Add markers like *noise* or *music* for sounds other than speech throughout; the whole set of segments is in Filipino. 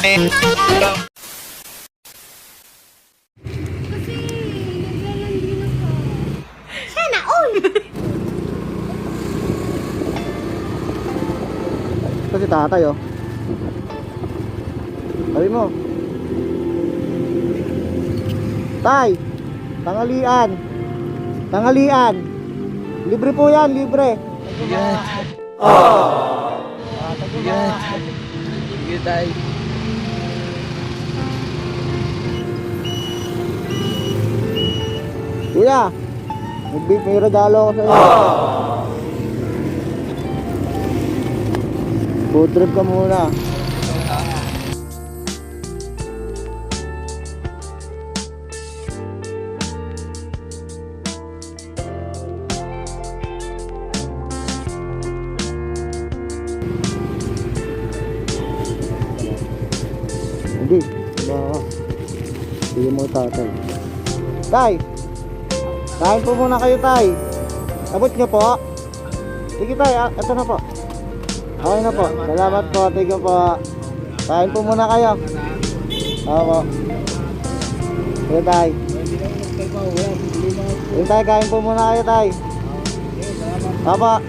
Sana all! Ito si tatay oh. Sabi mo. Tay, tangalian. Tangalian. Libre po yan, libre. Yan. Yan. Sige tayo. Kuya, may, may regalo ko sa iyo. Food trip ka muna. Hindi, ako? Hindi mo tatay. Tay! Kain po muna kayo, tay. Abot nyo po. Sige, tay. Ah, ito na po. Okay na po. Salamat po. You po. Kain po muna kayo. Ako. Sige, tay. Sige, tay. Kain po muna kayo, tay. Papa.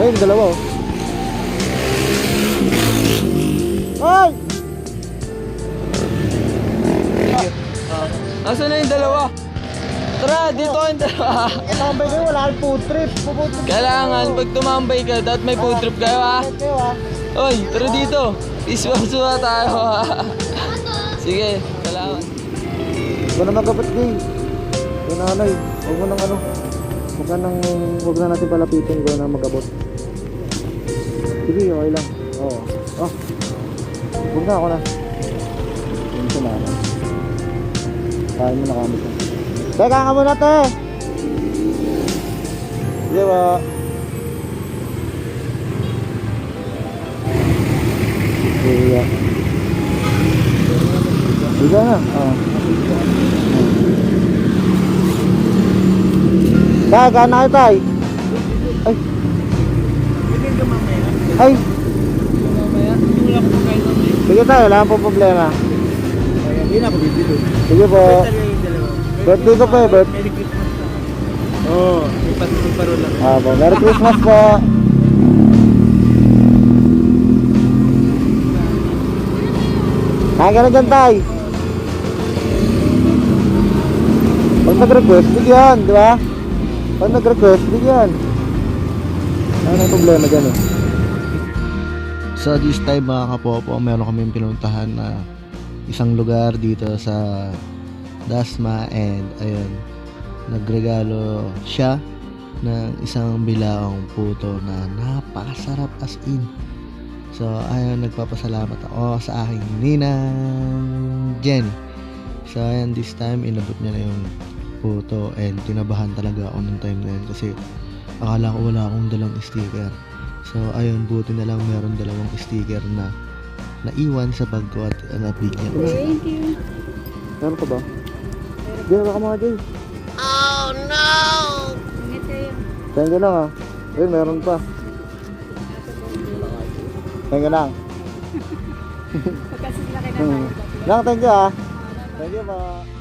Ayun, dalawa. oh. Ay! Nasaan na yung dalawa? Tara, dito yung dalawa. Tambay kayo, wala kang food trip. Food trip. Kailangan, pag tumambay ka, dapat may food trip kayo ha. Kayo. Oy, tara dito. Iswa-suwa tayo ha. Sige, salamat. Huwag na magkapat gay. Yung nanay, huwag mo nang ano. Huwag ka nang, huwag na natin palapitin. Huwag na magabot. Sige, okay lang. Oo. Oh. Huwag na ako na. Kain mo na kami siya. Teka ka muna, te! Sige ba? Sige. Sige na. Oo. Tay, kain na kayo, tay. Ay. Ay. Sige tayo, wala po problema. Hindi na ako bibili. Sige po. Birthday ko po eh. Merry Christmas pa. Oo, may pasunod lang. Ah, po. Merry Christmas po. Kain ka na dyan, tay. Pag nag-request, bigyan, di ba? Pag nag-request, bigyan. Ano ang problema dyan eh? So this time mga kapopo, meron kaming pinuntahan na isang lugar dito sa Dasma and ayun, nagregalo siya ng isang bilaong puto na napakasarap as in. So ayun, nagpapasalamat ako sa aking ninang Jenny. So ayun, this time inabot niya na yung puto and kinabahan talaga ako ng time na yun kasi akala ko wala akong dalang sticker. So ayun, buti na lang meron dalawang sticker na naiwan sa bag ko at uh, nabigyan ko. Thank you. Meron ka ba? Diyan ka mga Jay. Ingat kayo. Thank you lang ah. Ayun, meron pa. Thank you lang. Pagkasi sila kayo Hmm. Lang, thank you ah. Thank you pa.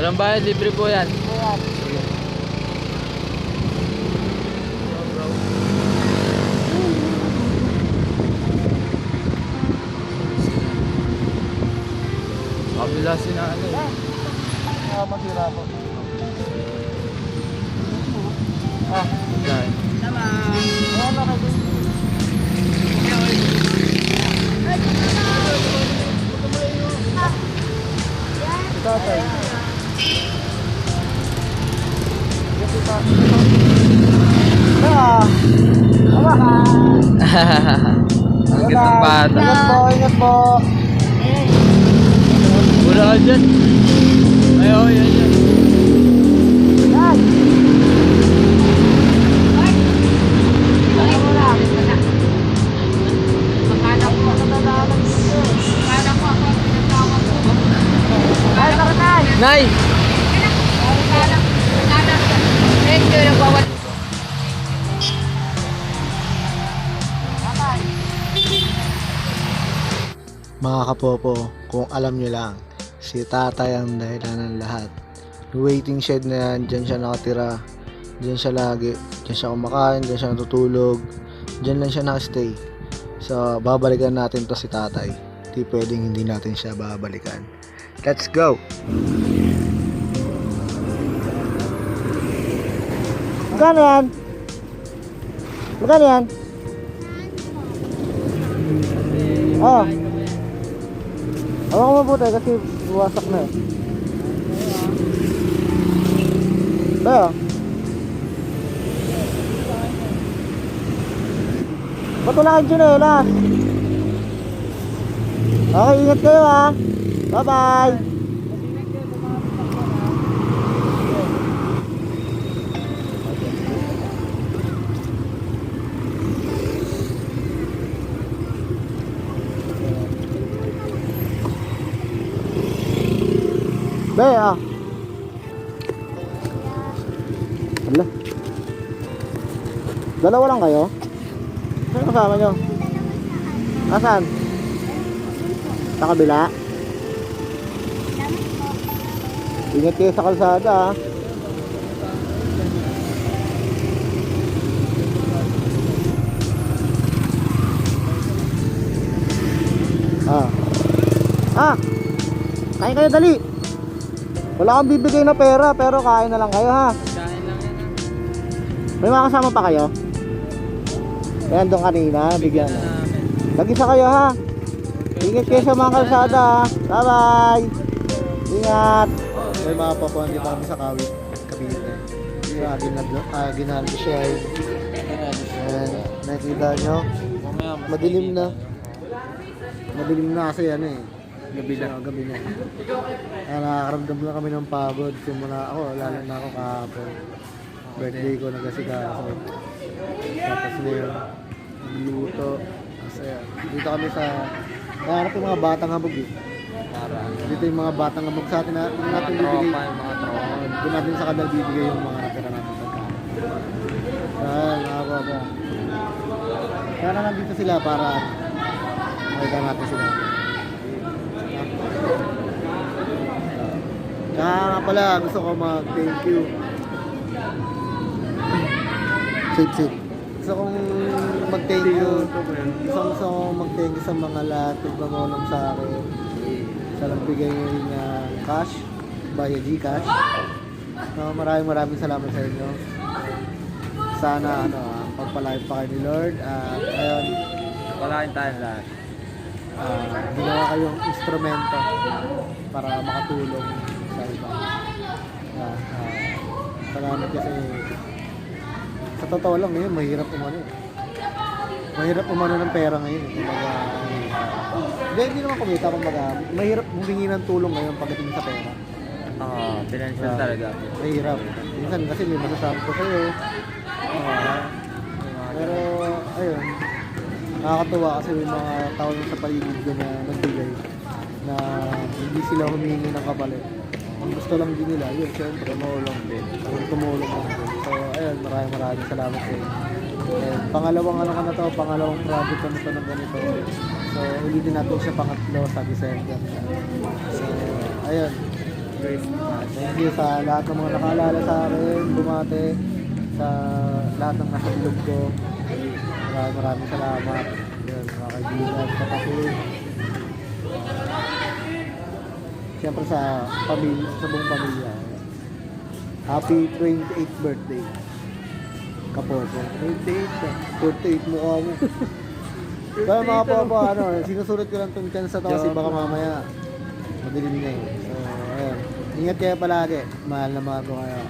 Walang bayad, libre po yan. Kabila si nanay. Ah, matira po. Ah, Dahil. wala ka Jay. Tatay. Ang gandang bata. Ingat po, ingat po. Wala ka dyan. oh, yan yan. Yan! Nay! Mga kapopo, kung alam nyo lang, si tatay ang dahilan ng lahat. Waiting shed na yan, dyan siya nakatira. Dyan siya lagi. Dyan siya kumakain, dyan siya natutulog. Dyan lang siya nakastay. So, babalikan natin to si tatay. Di pwedeng hindi natin siya babalikan. Let's go! Magkano yan? Magkano yan? Oh. Hawa ko mabuti kasi wasak na eh. Tayo. Ba't wala kang tsinelas? Okay, ingat kayo ha. Bye-bye. Be, ah. Hala. Dalawa lang kayo? Saan kasama nyo? Asan? Sa kabila? Ingat kayo sa kalsada ah. Ah. Ah! Kain kayo dali! Wala akong bibigay na pera pero kain na lang kayo ha. Kain lang yan. May mga kasama pa kayo? Ayan doon kanina, bigyan na. namin. Mag-isa kayo ha. Ingat kayo sa mga kalsada ha. Bye bye. Ingat. May mga papuan dito kami sa Kawit, Cavite. Yung ginaldo, ah, ginaldo siya. Ayan, nakikita nyo. Madilim na. Madilim na kasi ano eh. Gabi na. Gabi na. Kaya nakakaramdam na kami ng pagod. Simula ako, lalo na ako kahapon. Birthday ko nagasikaso. Tapos ngayon, luto. Masaya. Dito kami sa... Nahanap yung mga batang habog eh. Dito yung mga batang habog sa atin na yung natin bibigay. Tropa, yung mga tropa. Doon natin sa kanila bibigay yung mga natira natin. Ayan, mga baba. Kaya na nandito sila para makita natin sila. Kaya nga pala, gusto ko mag-thank you. Sit, sit. Gusto kong mag-thank you. Gusto, kong mag-thank you sa mga lahat na tumulong sa akin. Sa nagbigay ng cash, via Gcash. No, maraming maraming salamat sa inyo. Sana ano, ah, pagpalain pa kayo ni Lord. At ayun, Wala yung tayo lahat. ah, ginawa kayong instrumento para makatulong sa iba. Ah, ah, salamat kasi sa totoo lang ngayon, mahirap umano eh. Mahirap umano ng pera ngayon. eh. Kumbaga, hindi, hindi naman kumita, kumbaga, mahirap humingi ng tulong ngayon pagdating sa pera. Oo, financial Ah, talaga. Mahirap. Minsan kasi may masasabi ko sa'yo. Ah, pero, ayun, nakakatuwa kasi may mga tao sa paligid ko na nagbigay na hindi sila humingi ng kapalit. Ang gusto lang din nila, yun, syempre, Tumulong din. ang tumulong din. So, ayun, maraming maraming salamat sa inyo. And, pangalawang ano ka na to, pangalawang project ko na to ng ganito. So, ulitin natin siya pangatlo sa December. So, ayun. Thank you sa lahat ng mga nakaalala sa akin, bumate, sa lahat ng nasa bilog ko. Maraming maraming salamat. Yun, mga kaibigan, kapatid. Siyempre sa pamilya, sa buong pamilya. Happy 28th birthday. Kapopo. 28 ka. 48 mukha mo. Kaya mga papa, ano, sinusulat ko lang itong chance na to kasi baka mamaya madilim na eh. So, ayun. Ingat kayo palagi. Mahal na mahal ko kayo.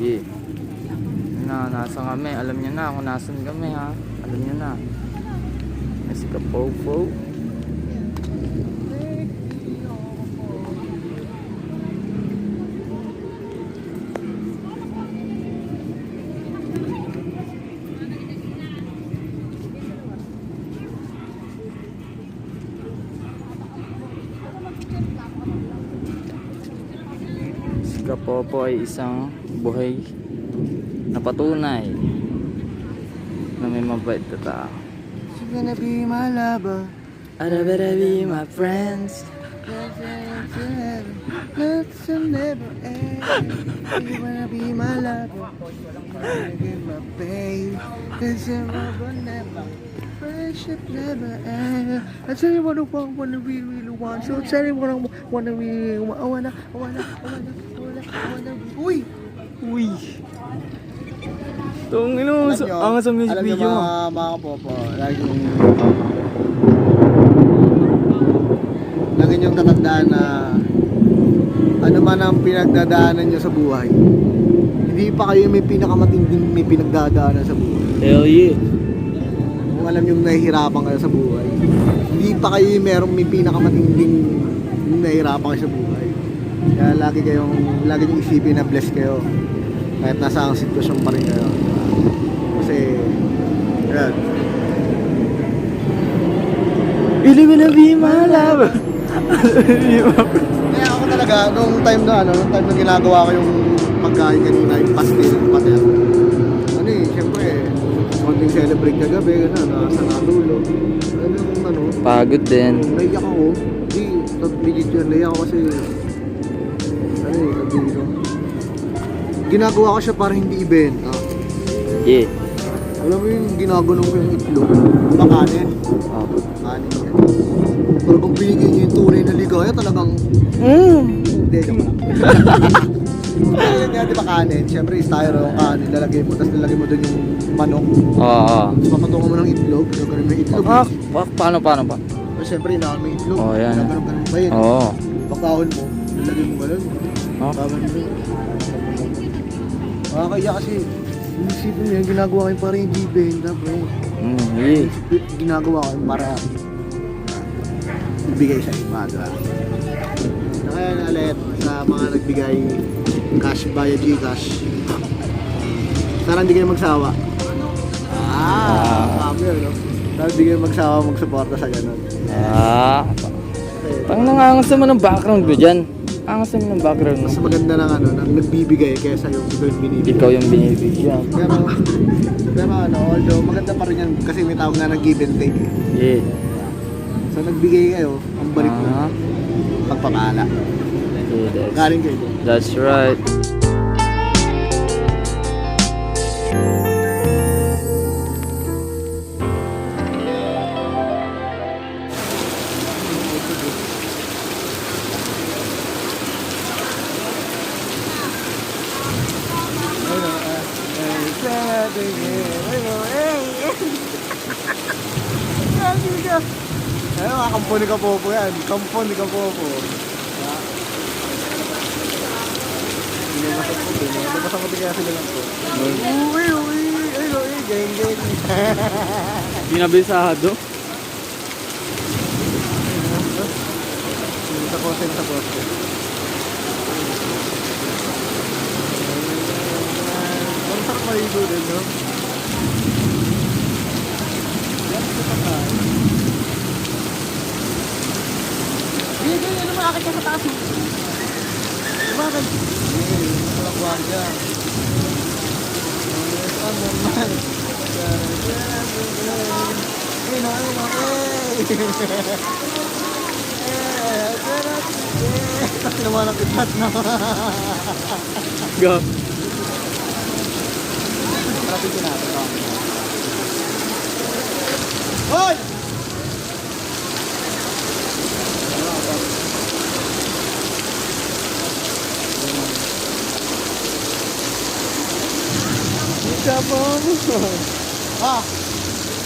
Yeah. Na, nasa kami. Alam niyo na kung nasan kami ha. Alam niyo na. May si Kapopo. Kapopo ay isang buhay na patunay na may mabait na tao. She's gonna be my lover. Arabe my friends. Let's never end. You wanna be my lover. Wanna give my pain. Cause your never, never. Friendship never end. I tell you what I want, what I really, really want. So tell you what I want, what I really want. I wanna, I wanna, I wanna, I wanna, I wanna. Uy! Uy! Itong ino, Alam nyo, ang sa music alam nyo video mo. mga, mga kapopo, lagi yung lagi niyong tatandaan na ano man ang pinagdadaanan nyo sa buhay hindi pa kayo may pinakamatinding may pinagdadaanan sa buhay Hell yeah. Alam nyo nahihirapan kayo sa buhay. Hindi pa kayo yung merong may pinakamatinding nahihirapan kayo sa buhay. Kaya lagi kayong lagi nyo isipin na blessed kayo. Kahit nasa ang sitwasyon pa rin kayo. Kasi yan Really wanna be my lover. *laughs* Kaya ako talaga, nung time na ano, nung time na ginagawa ko yung pagkain kanina, yung pastil, patel. Ano eh, syempre, konting celebrate kagabi, gano'n, nasa natulog. Ano yung ano, Pagod din. naiyak ako. Hindi, legit yun, naiyak ako kasi, ano eh, sabi ko. Ginagawa ko siya para hindi ibenta. Yeah. Alam mo yung ginagulong ko yung itlog, pakanin. Oh. Kanin yan. Pero kung binigyan niyo yung tunay na ligaya, talagang Mm. Hindi, joke lang. *laughs* Ayun nga, di ba kanin? Siyempre, styro yung kanin. Lalagay mo, tapos lalagay mo doon yung manok. Oo. Oh, Tapos papatungan mo ng itlog. Gagawin mo yung itlog. Ah, pa- paano, paano pa? Tapos siyempre, inakan mo yung itlog. Oh, yan. Ganun, ganun ba yun? Oo. Oh. Pagkahon mo, lalagay mo ganun. Ah. Baban mo. Makakaya kasi, inisipin mo yan, ginagawa yung para hindi benta, bro. Mm, yeah. Ginagawa yung para ibigay sa iba, di ba? Kaya nga ulit sa mga nagbigay cash via Gcash. Sana hindi kayo magsawa. Ah, kami yun, no? Sana hindi kayo magsawa magsuporta sa ganun. Ah. Pang nangangas naman ng background mo dyan. Angas naman ng background mas mo. maganda ng ano, ng nagbibigay kaysa yung ikaw yung binibigay. Ikaw yung binibigyan. Pero, pero ano, although maganda pa rin yan kasi may tawag na nag-give and take eh. Yeah. So nagbigay kayo, ang balik mo, Ah. pagpapala. Yeah, that's, Galing kayo that's right. Ayun, mga kampo ni Kapopo yan. Kampo ni Kapopo. Masakot din kaya sila lang po. Uwi, uwi. Ayun, uwi. Geng, geng. Binabisado? Sa poste, sa poste. Ang maligo din, no? Yan, ito pa tayo. Hindi, hindi, ano makakit ka sa taas mo? Bakit? Hindi, gwardiya. Yes, ah, normal. Ay, no, ay, no, ay. Eh, eh, ang kitat na. Go. Traffic natin, oh. Hoy! Isa pa mo. Ah!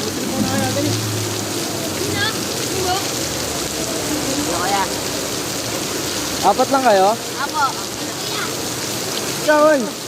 Buti mo na kaya, dali. Apat lang kayo? Apo. Ikaw, oy.